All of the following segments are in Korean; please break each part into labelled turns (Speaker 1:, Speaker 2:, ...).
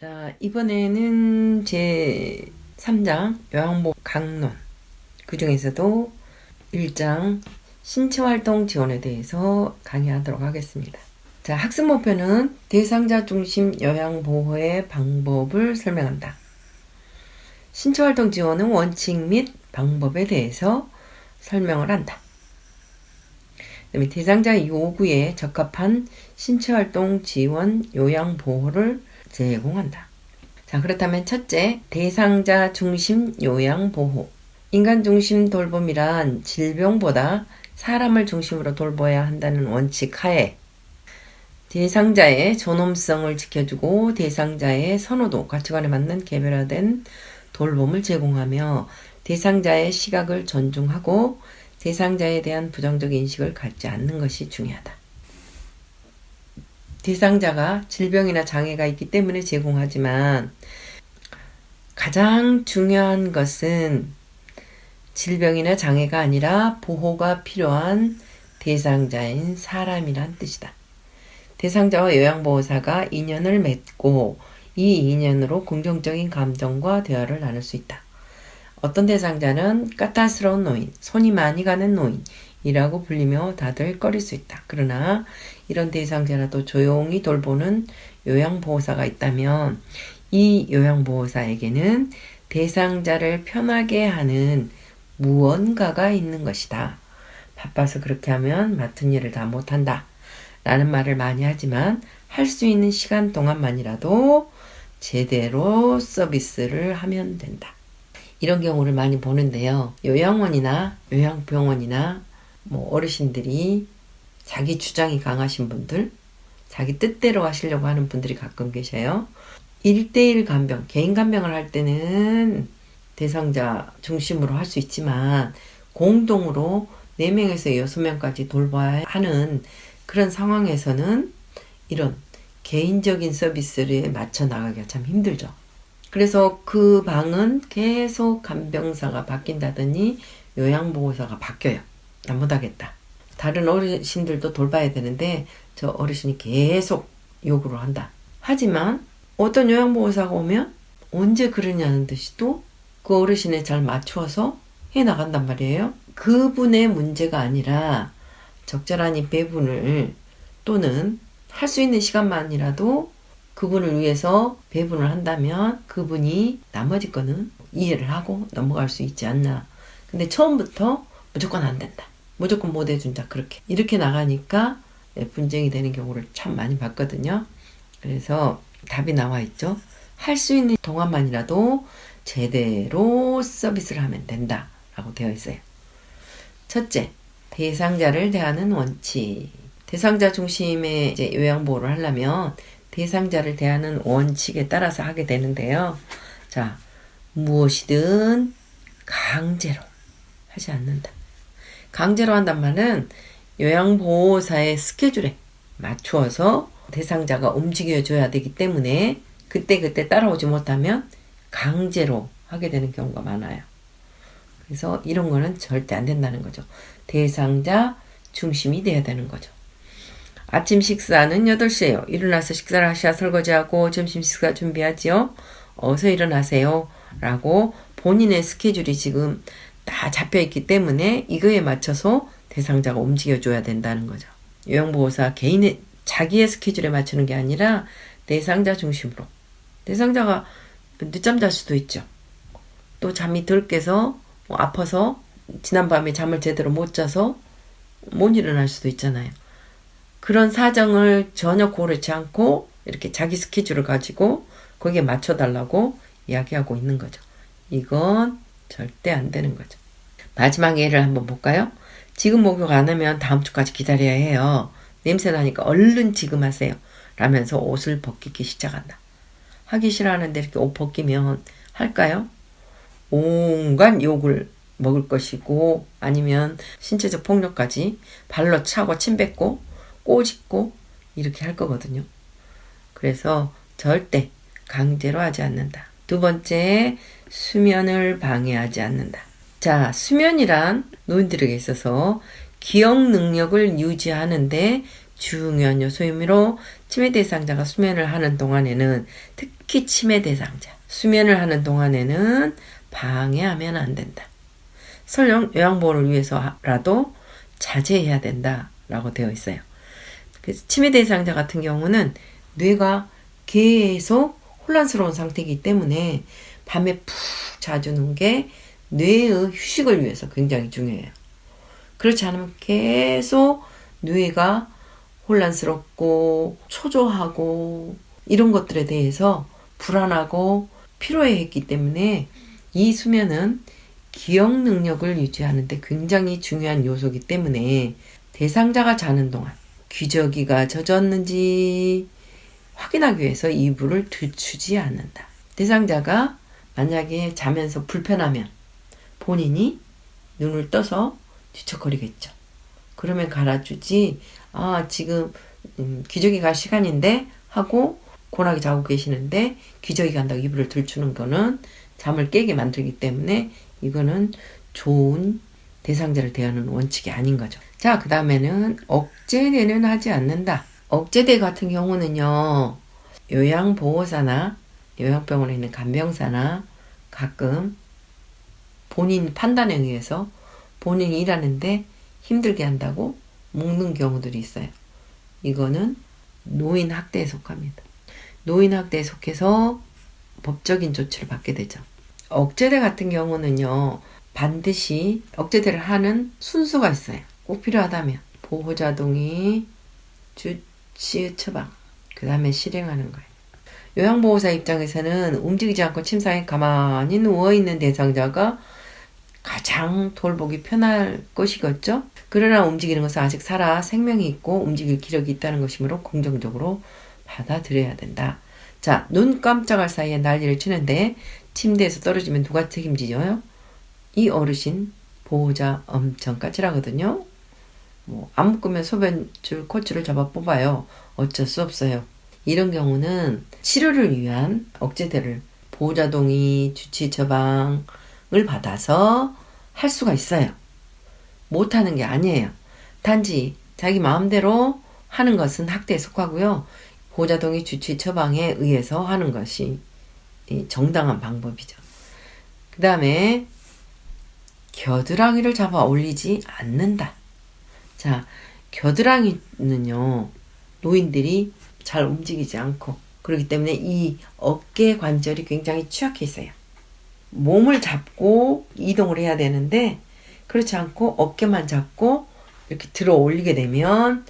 Speaker 1: 자, 이번에는 제 3장 요양보 강론. 그 중에서도 1장 신체 활동 지원에 대해서 강의하도록 하겠습니다. 자, 학습 목표는 대상자 중심 요양 보호의 방법을 설명한다. 신체 활동 지원은 원칙 및 방법에 대해서 설명을 한다. 그다음에 대상자 요구에 적합한 신체 활동 지원 요양 보호를 제공한다. 자, 그렇다면 첫째, 대상자 중심 요양 보호. 인간 중심 돌봄이란 질병보다 사람을 중심으로 돌봐야 한다는 원칙 하에 대상자의 존엄성을 지켜주고 대상자의 선호도, 가치관에 맞는 개별화된 돌봄을 제공하며 대상자의 시각을 존중하고 대상자에 대한 부정적 인식을 갖지 않는 것이 중요하다. 대상자가 질병이나 장애가 있기 때문에 제공하지만 가장 중요한 것은 질병이나 장애가 아니라 보호가 필요한 대상자인 사람이란 뜻이다. 대상자와 요양보호사가 인연을 맺고 이 인연으로 긍정적인 감정과 대화를 나눌 수 있다. 어떤 대상자는 까탈스러운 노인, 손이 많이 가는 노인 이라고 불리며 다들 꺼릴 수 있다. 그러나 이런 대상자라도 조용히 돌보는 요양보호사가 있다면 이 요양보호사에게는 대상자를 편하게 하는 무언가가 있는 것이다. 바빠서 그렇게 하면 맡은 일을 다 못한다. 라는 말을 많이 하지만 할 수 있는 시간 동안만이라도 제대로 서비스를 하면 된다. 이런 경우를 많이 보는데요. 요양원이나 요양병원이나 뭐 어르신들이 자기 주장이 강하신 분들, 자기 뜻대로 하시려고 하는 분들이 가끔 계셔요. 1대1 간병, 개인 간병을 할 때는 대상자 중심으로 할 수 있지만 공동으로 4명에서 6명까지 돌봐야 하는 그런 상황에서는 이런 개인적인 서비스를 맞춰 나가기가 참 힘들죠. 그래서 그 방은 계속 간병사가 바뀐다더니 요양보호사가 바뀌어요. 나 못하겠다. 다른 어르신들도 돌봐야 되는데 저 어르신이 계속 요구를 한다. 하지만 어떤 요양보호사가 오면 언제 그러냐는 듯이 또 그 어르신에 잘 맞추어서 해 나간단 말이에요. 그분의 문제가 아니라 적절한 배분을 또는 할 수 있는 시간만이라도 그분을 위해서 배분을 한다면 그분이 나머지 거는 이해를 하고 넘어갈 수 있지 않나. 근데 처음부터 무조건 안 된다. 무조건 못 해준다. 그렇게. 이렇게 나가니까 분쟁이 되는 경우를 참 많이 봤거든요. 그래서 답이 나와 있죠. 할 수 있는 동안만이라도 제대로 서비스를 하면 된다. 라고 되어 있어요. 첫째, 대상자를 대하는 원칙. 대상자 중심의 이제 요양보호를 하려면 대상자를 대하는 원칙에 따라서 하게 되는데요. 자, 무엇이든 강제로 하지 않는다. 강제로 한단 말은 요양보호사의 스케줄에 맞추어서 대상자가 움직여줘야 되기 때문에 그때 그때 따라오지 못하면 강제로 하게 되는 경우가 많아요. 그래서 이런 거는 절대 안 된다는 거죠. 대상자 중심이 돼야 되는 거죠. 아침 식사는 8시에요. 일어나서 식사를 하셔야 설거지하고 점심 식사 준비하지요. 어서 일어나세요. 라고 본인의 스케줄이 지금 다 잡혀 있기 때문에 이거에 맞춰서 대상자가 움직여줘야 된다는 거죠. 요양보호사 개인의 자기의 스케줄에 맞추는 게 아니라 대상자 중심으로. 대상자가 늦잠 잘 수도 있죠. 또 잠이 덜 깨서 뭐 아파서 지난밤에 잠을 제대로 못 자서 못 일어날 수도 있잖아요. 그런 사정을 전혀 고르지 않고 이렇게 자기 스케줄을 가지고 거기에 맞춰달라고 이야기하고 있는 거죠. 이건 절대 안 되는 거죠. 마지막 예를 한번 볼까요? 지금 목욕 안 하면 다음 주까지 기다려야 해요. 냄새 나니까 얼른 지금 하세요. 라면서 옷을 벗기기 시작한다. 하기 싫어하는데 이렇게 옷 벗기면 할까요? 온갖 욕을 먹을 것이고 아니면 신체적 폭력까지 발로 차고 침 뱉고 꼬집고 이렇게 할 거거든요. 그래서 절대 강제로 하지 않는다. 두 번째, 수면을 방해하지 않는다. 자, 수면이란 노인들에게 있어서 기억 능력을 유지하는데 중요한 요소이므로 치매 대상자가 수면을 하는 동안에는 특히 치매 대상자 수면을 하는 동안에는 방해하면 안 된다. 설령 요양보호를 위해서라도 자제해야 된다라고 되어 있어요. 그래서 치매 대상자 같은 경우는 뇌가 계속 혼란스러운 상태이기 때문에 밤에 푹 자주는 게 뇌의 휴식을 위해서 굉장히 중요해요. 그렇지 않으면 계속 뇌가 혼란스럽고 초조하고 이런 것들에 대해서 불안하고 피로해했기 때문에 이 수면은 기억 능력을 유지하는데 굉장히 중요한 요소이기 때문에 대상자가 자는 동안 기저귀가 젖었는지 확인하기 위해서 이불을 들추지 않는다. 대상자가 만약에 자면서 불편하면 본인이 눈을 떠서 뒤척거리겠죠. 그러면 갈아주지, 아, 지금, 음, 기저귀 갈 시간인데? 하고 고나게 자고 계시는데 기저귀 간다고 이불을 들추는 거는 잠을 깨게 만들기 때문에 이거는 좋은 대상자를 대하는 원칙이 아닌 거죠. 자, 그 다음에는 억제대는 하지 않는다. 억제대 같은 경우는요, 요양보호사나 요양병원에 있는 간병사나 가끔 본인 판단에 의해서 본인이 일하는데 힘들게 한다고 묶는 경우들이 있어요. 이거는 노인 학대에 속합니다. 노인 학대에 속해서 법적인 조치를 받게 되죠. 억제대 같은 경우는요, 반드시 억제대를 하는 순서가 있어요. 꼭 필요하다면. 보호자 동의, 주 치 처방, 그 다음에 실행하는 거예요. 요양보호사 입장에서는 움직이지 않고 침상에 가만히 누워있는 대상자가 가장 돌보기 편할 것이겠죠? 그러나 움직이는 것은 아직 살아 생명이 있고 움직일 기력이 있다는 것이므로 긍정적으로 받아들여야 된다. 자, 눈 깜짝할 사이에 난리를 치는데 침대에서 떨어지면 누가 책임지죠? 이 어르신 보호자 엄청 까칠하거든요. 뭐 안 묶으면 소변줄 코줄을 잡아 뽑아요. 어쩔 수 없어요. 이런 경우는 치료를 위한 억제대를 보호자 동의, 주치 처방을 받아서 할 수가 있어요. 못하는 게 아니에요. 단지 자기 마음대로 하는 것은 학대에 속하고요. 보호자 동의 주치 처방에 의해서 하는 것이 정당한 방법이죠. 그 다음에 겨드랑이를 잡아 올리지 않는다. 자, 겨드랑이는요, 노인들이 잘 움직이지 않고, 그렇기 때문에 이 어깨 관절이 굉장히 취약해 있어요. 몸을 잡고 이동을 해야 되는데, 그렇지 않고 어깨만 잡고 이렇게 들어 올리게 되면,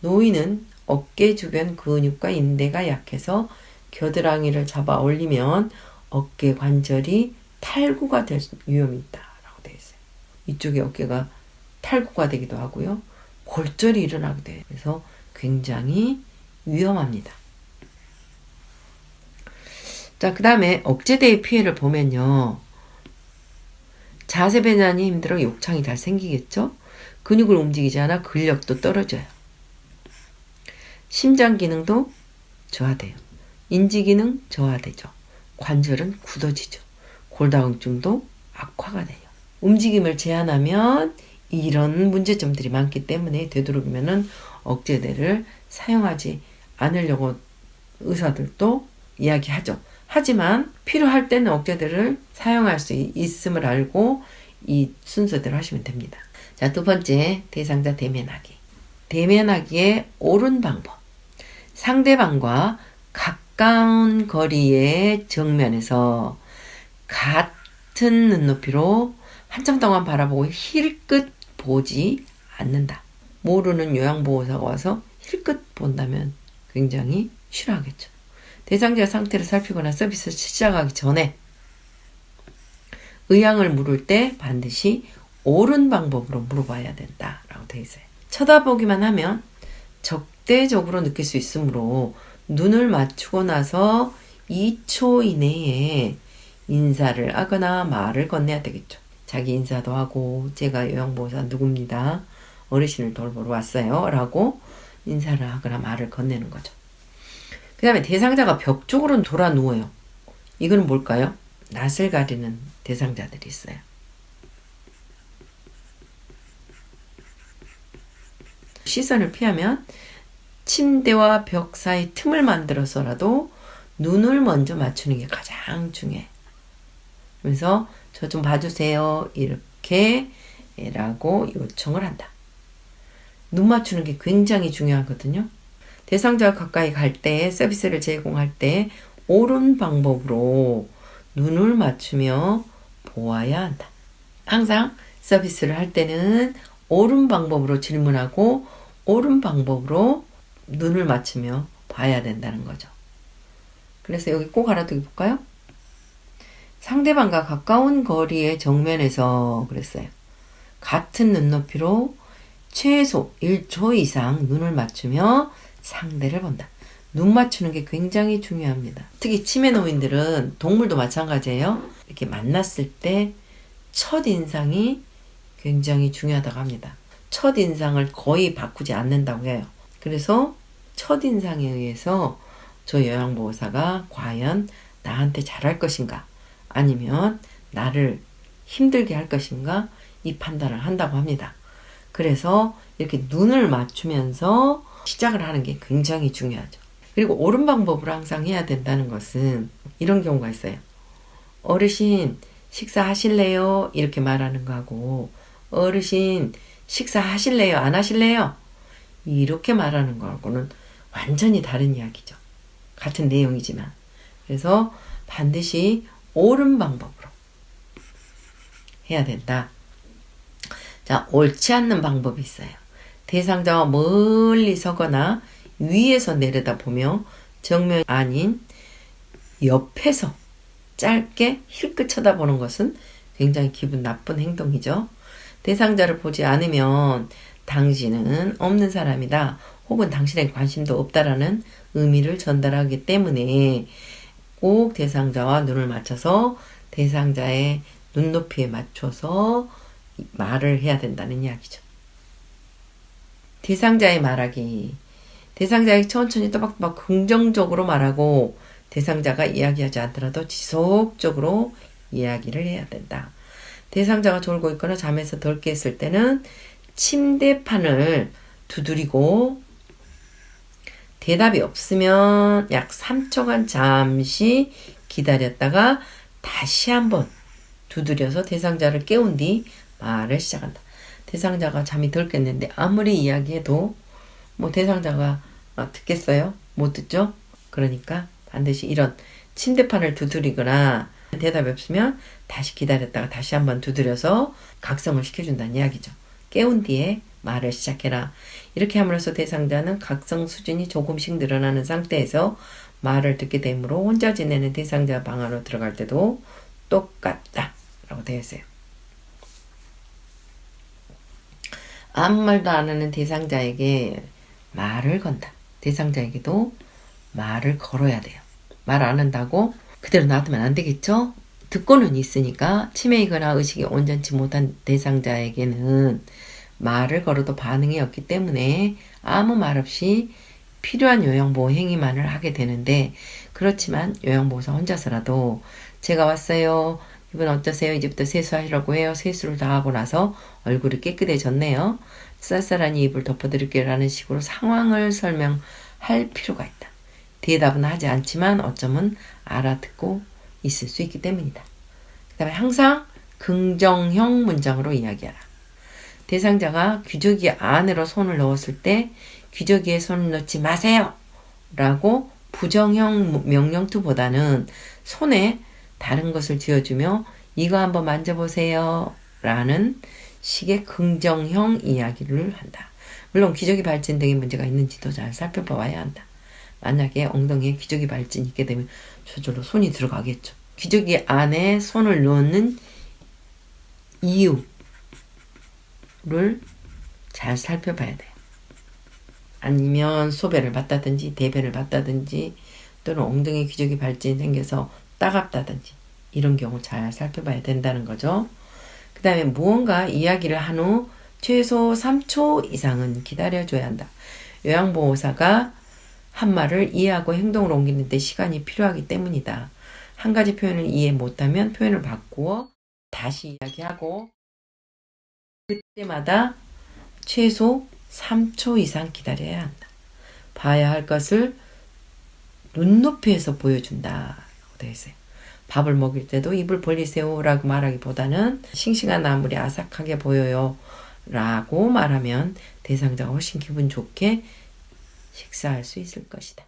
Speaker 1: 노인은 어깨 주변 근육과 인대가 약해서 겨드랑이를 잡아 올리면 어깨 관절이 탈구가 될 위험이 있다라고 되어 있어요. 이쪽에 어깨가 탈구가 되기도 하고요. 골절이 일어나게 돼요. 그래서 굉장히 위험합니다. 자, 그 다음에 억제대의 피해를 보면요. 자세 변환이 힘들어 욕창이 잘 생기겠죠? 근육을 움직이지 않아 근력도 떨어져요. 심장 기능도 저하돼요. 인지 기능 저하되죠. 관절은 굳어지죠. 골다공증도 악화가 돼요. 움직임을 제한하면 이런 문제점들이 많기 때문에 되도록이면은 억제대를 사용하지 않으려고 의사들도 이야기하죠. 하지만 필요할 때는 억제대를 사용할 수 있음을 알고 이 순서대로 하시면 됩니다. 자, 두 번째, 대상자 대면하기. 대면하기의 옳은 방법. 상대방과 가까운 거리의 정면에서 같은 눈높이로 한참 동안 바라보고 힐끗 보지 않는다. 모르는 요양보호사가 와서 힐끗 본다면 굉장히 싫어하겠죠. 대상자 상태를 살피거나 서비스 시작하기 전에 의향을 물을 때 반드시 옳은 방법으로 물어봐야 된다라고 되어 있어요. 쳐다보기만 하면 적대적으로 느낄 수 있으므로 눈을 맞추고 나서 2초 이내에 인사를 하거나 말을 건네야 되겠죠. 자기 인사도 하고 제가 요양보호사 누굽니다. 어르신을 돌보러 왔어요. 라고 인사를 하거나 말을 건네는 거죠. 그 다음에 대상자가 벽 쪽으로 돌아 누워요. 이거는 뭘까요? 낯을 가리는 대상자들이 있어요. 시선을 피하면 침대와 벽 사이 틈을 만들어서라도 눈을 먼저 맞추는 게 가장 중요해. 그래서 저 좀 봐주세요. 이렇게 라고 요청을 한다. 눈 맞추는 게 굉장히 중요하거든요. 대상자가 가까이 갈 때, 서비스를 제공할 때 옳은 방법으로 눈을 맞추며 보아야 한다. 항상 서비스를 할 때는 옳은 방법으로 질문하고 옳은 방법으로 눈을 맞추며 봐야 된다는 거죠. 그래서 여기 꼭 알아두기 볼까요? 상대방과 가까운 거리의 정면에서 그랬어요. 같은 눈높이로 최소 1초 이상 눈을 맞추며 상대를 본다. 눈 맞추는 게 굉장히 중요합니다. 특히 치매 노인들은 동물도 마찬가지예요. 이렇게 만났을 때 첫 인상이 굉장히 중요하다고 합니다. 첫 인상을 거의 바꾸지 않는다고 해요. 그래서 첫 인상에 의해서 저 요양보호사가 과연 나한테 잘할 것인가 아니면 나를 힘들게 할 것인가 이 판단을 한다고 합니다. 그래서 이렇게 눈을 맞추면서 시작을 하는 게 굉장히 중요하죠. 그리고 옳은 방법으로 항상 해야 된다는 것은 이런 경우가 있어요. 어르신 식사하실래요? 이렇게 말하는 거하고 어르신 식사하실래요? 안 하실래요? 이렇게 말하는 거하고는 완전히 다른 이야기죠. 같은 내용이지만. 그래서 반드시 옳은 방법으로 해야 된다. 자, 옳지 않는 방법이 있어요. 대상자와 멀리 서거나 위에서 내려다보며 정면 아닌 옆에서 짧게 힐끗 쳐다보는 것은 굉장히 기분 나쁜 행동이죠. 대상자를 보지 않으면 당신은 없는 사람이다. 혹은 당신에게 관심도 없다라는 의미를 전달하기 때문에 꼭 대상자와 눈을 맞춰서 대상자의 눈높이에 맞춰서 말을 해야 된다는 이야기죠. 대상자의 말하기. 대상자에게 천천히 또박또박 긍정적으로 말하고 대상자가 이야기하지 않더라도 지속적으로 이야기를 해야 된다. 대상자가 졸고 있거나 잠에서 덜 깼을 때는 침대판을 두드리고 대답이 없으면 약 3초간 잠시 기다렸다가 다시 한번 두드려서 대상자를 깨운 뒤 말을 시작한다. 대상자가 잠이 덜 깼는데 아무리 이야기해도 뭐 대상자가 듣겠어요? 못 듣죠? 그러니까 반드시 이런 침대판을 두드리거나 대답이 없으면 다시 기다렸다가 다시 한번 두드려서 각성을 시켜준다는 이야기죠. 깨운 뒤에 말을 시작해라. 이렇게 함으로써 대상자는 각성 수준이 조금씩 늘어나는 상태에서 말을 듣게 되므로 혼자 지내는 대상자 방 안으로 들어갈 때도 똑같다. 라고 되어 있어요. 아무 말도 안 하는 대상자에게 말을 건다. 대상자에게도 말을 걸어야 돼요. 말 안 한다고 그대로 놔두면 안 되겠죠? 듣고는 있으니까 치매이거나 의식이 온전치 못한 대상자에게는 말을 걸어도 반응이 없기 때문에 아무 말 없이 필요한 요양보호 행위만을 하게 되는데 그렇지만 요양보호사 혼자서라도 제가 왔어요. 이분 어떠세요? 이제부터 세수하시라고 해요. 세수를 다 하고 나서 얼굴이 깨끗해졌네요. 쌀쌀한 입을 덮어드릴게요. 라는 식으로 상황을 설명할 필요가 있다. 대답은 하지 않지만 어쩌면 알아듣고 있을 수 있기 때문이다. 그 다음에 항상 긍정형 문장으로 이야기하라. 대상자가 귀저귀 안으로 손을 넣었을 때 귀저귀에 손을 넣지 마세요. 라고 부정형 명령투보다는 손에 다른 것을 쥐어주며 이거 한번 만져보세요. 라는 식의 긍정형 이야기를 한다. 물론 기저귀 발진 등의 문제가 있는지도 잘 살펴봐야 한다. 만약에 엉덩이에 기저귀 발진이 있게 되면 저절로 손이 들어가겠죠. 기저귀 안에 손을 넣는 이유 를 잘 살펴봐야 돼요. 아니면 소변을 봤다든지 대변을 봤다든지 또는 엉덩이 기저귀 발진이 생겨서 따갑다든지 이런 경우 잘 살펴봐야 된다는 거죠. 그 다음에 무언가 이야기를 한 후 최소 3초 이상은 기다려줘야 한다. 요양보호사가 한 말을 이해하고 행동으로 옮기는데 시간이 필요하기 때문이다. 한 가지 표현을 이해 못하면 표현을 바꾸어 다시 이야기하고 그 때마다 최소 3초 이상 기다려야 한다. 봐야 할 것을 눈높이에서 보여준다. 되어 있어요. 밥을 먹일 때도 입을 벌리세요 라고 말하기보다는 싱싱한 나물이 아삭하게 보여요 라고 말하면 대상자가 훨씬 기분 좋게 식사할 수 있을 것이다.